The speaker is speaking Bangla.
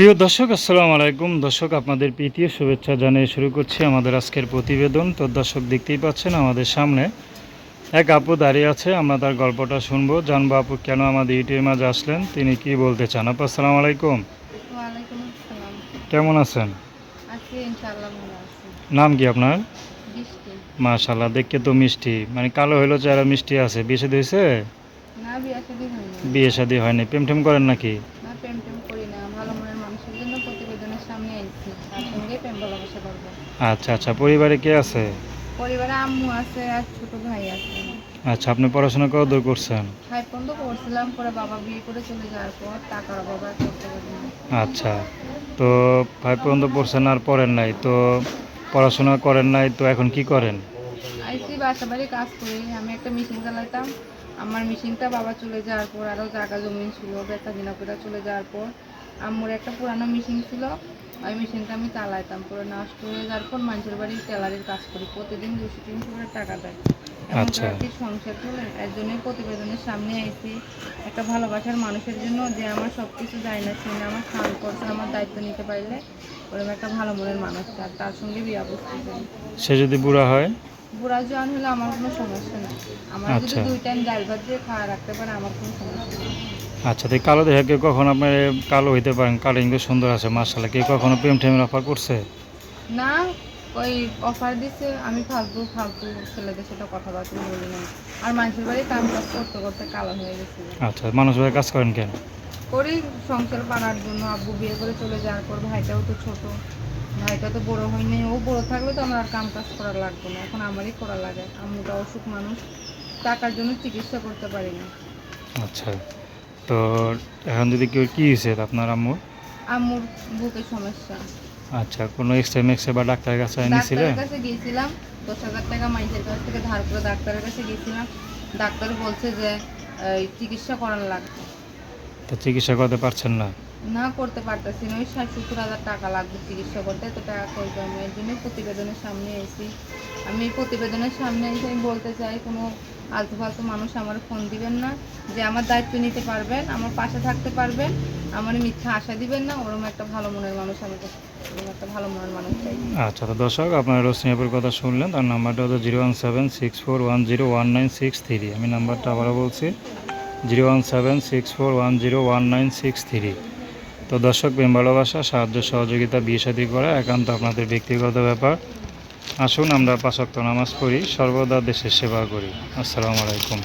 প্রিয় দর্শক আসসালামু আলাইকুম। দর্শক আপনাদের প্রীতীয় শুভেচ্ছা জানিয়ে শুরু করছি আমাদের আজকের প্রতিবেদন। তো দর্শক দেখতেই পাচ্ছেন আমাদের সামনে এক আপু দাঁড়িয়ে আছে। আমরা তার গল্পটা শুনব। জানব আপু কেন আমাদের ইউটিউবের মাঝে আসলেন? তিনি কি বলতে চান? আপু আসসালামু আলাইকুম। কেমন আছেন? নাম কি আপনার? মাশাল্লাহ দেখতে তো মিষ্টি। মানে কালো হইল চেহারা মিষ্টি আছে। বিয়ে শাদী হয়েছে? বিয়ে শাদি হয়নি। বিয়ে শাদী হয়নি। প্রেম টেম করেন নাকি না প্রেম টেম করি না ভালো মনের মানুষের জন্য প্রতিবেদনের সামনে আইছি তার সঙ্গে প্রেম ভালোবাসা করব। আচ্ছা আচ্ছা পরিবারে কে আছে? পরিবারে আম্মু আছে আর ছোট ভাই আছে। আচ্ছা আপনি পড়াশোনা কত দূর করছেন? হাই পর্যন্ত করছিলাম পরে বাবা বিয়ে করে চলে যাওয়ার পর টাকার অভাব আর করতে পারি আচ্ছা তো ফাইভ পর্যন্ত পড়ছেন আর পড়েন নাই তো পড়াশোনা করেন নাই তো এখন কি করেন? আইসি বাসা বাড়ি কাজ করি আমি একটা মেশিন চালাইতাম। আমার মেশিনটা বাবা চলে যাওয়ার পর আরও জায়গা জমিন ছিল বেচা কিনা করে চলে যাওয়ার পর আম্মুর একটা পুরানো মেশিন ছিল। ওই মেশিনটা আমি চালাইতাম পুরো নষ্ট হয়ে যাওয়ার পর মানুষের বাড়ি টেলারের কাজ করি প্রতিদিন দুশো তিনশো করে টাকা দেয়। আচ্ছা। সংসার চলে এর জন্যই প্রতিবেদনের সামনে আইছি। একটা ভালোবাসার মানুষের জন্য যে আমার সব কিছু যায় না সে আমার করছে আমার দায়িত্ব নিতে পারলে ওরকম একটা ভালো মনের মানুষ তার সঙ্গে বিয়া বসতে চাই সে যদি বুড়া হয়? বুড়া জোয়ান হলে আমার কোনো সমস্যা নেই। আমার যদি আচ্ছা। দুই টাইম ডাল ভাত দিয়ে খাওয়া রাখতে পারে আমার কোনো সমস্যা নেই। আচ্ছা তো কালো দেখে কেউ কখনো আপনার কালো হইতে পারেন? কালো কিন্তু সুন্দর আছে মার্শাল্লাহ কেউ কখনো প্রেম টেমের অফার করছে? না ওই অফার দিছে আমি ফালতু ফালতু ছেলেদের সাথে কথাবার্তা বলি না। আর মানুষের বাড়ি কাম কাজ করতে করতে কালো হয়ে গেছে। আচ্ছা মানুষ ভাই কাজ করেন কেন? করি সংসার পাড়ার জন্য আব্বু বিয়ে করে চলে যাওয়ার পর ভাইটাও তো ছোট। ভাইটা তো বড় হয়নি ও বড় থাকলে তো আমার আর কাম কাজ করা লাগতো না। এখন আমারই করা লাগে। আম্মুটা অসুখ মানুষ টাকার জন্য চিকিৎসা করতে পারি না। আচ্ছা। তো এখন যদি কেউ কী হয়েছে আপনার আম্মুর? আম্মুর বুকের সমস্যা। আচ্ছা কোনো এক্সরে মেক্সরে বা ডাক্তারের কাছে নিয়েছিলেন ডাক্তারের কাছে গিয়েছিলাম দশ হাজার টাকা মাইসের কাছ থেকে ধার করে ডাক্তারের কাছে গিয়েছিলাম। ডাক্তার বলছে যে চিকিৎসা করার লাগবে। তো চিকিৎসা করতে পারছেন না? না করতে পারতেছি না। ওই ষাট সত্তর হাজার টাকা লাগবে চিকিৎসা করতে। তো টাকা করবে আমি এর জন্য প্রতিবেদনের সামনে এসেছি আমি প্রতিবেদনের সামনে এসে আমি বলতে চাই কোনো আলতু ফালতু মানুষ আমার ফোন দিবেন না, যে আমার দায়িত্ব নিতে পারবেন, আমার পাশে থাকতে পারবেন, আমার মিথ্যা আশা দিবেন না ওরকম একটা ভালো মনের মানুষ আমাকে একটা ভালো মনের আচ্ছা তো দর্শক, আপনার রোশনিয়াপুর কথা শুনলেন, তার নাম্বারটা হচ্ছে zero one seven six four one zero one nine six three আমি নাম্বারটা আবারও বলছি, zero one seven six four one zero one nine six three তো দর্শক প্রেম ভালোবাসা সাহায্য সহযোগিতা বিয়ে সাদী করা একান্ত আপনাদের ব্যক্তিগত ব্যাপার। আসুন আমরা পাঁচক্ত নামাজ পড়ি সর্বদা দেশের সেবা করি। আসসালামু আলাইকুম।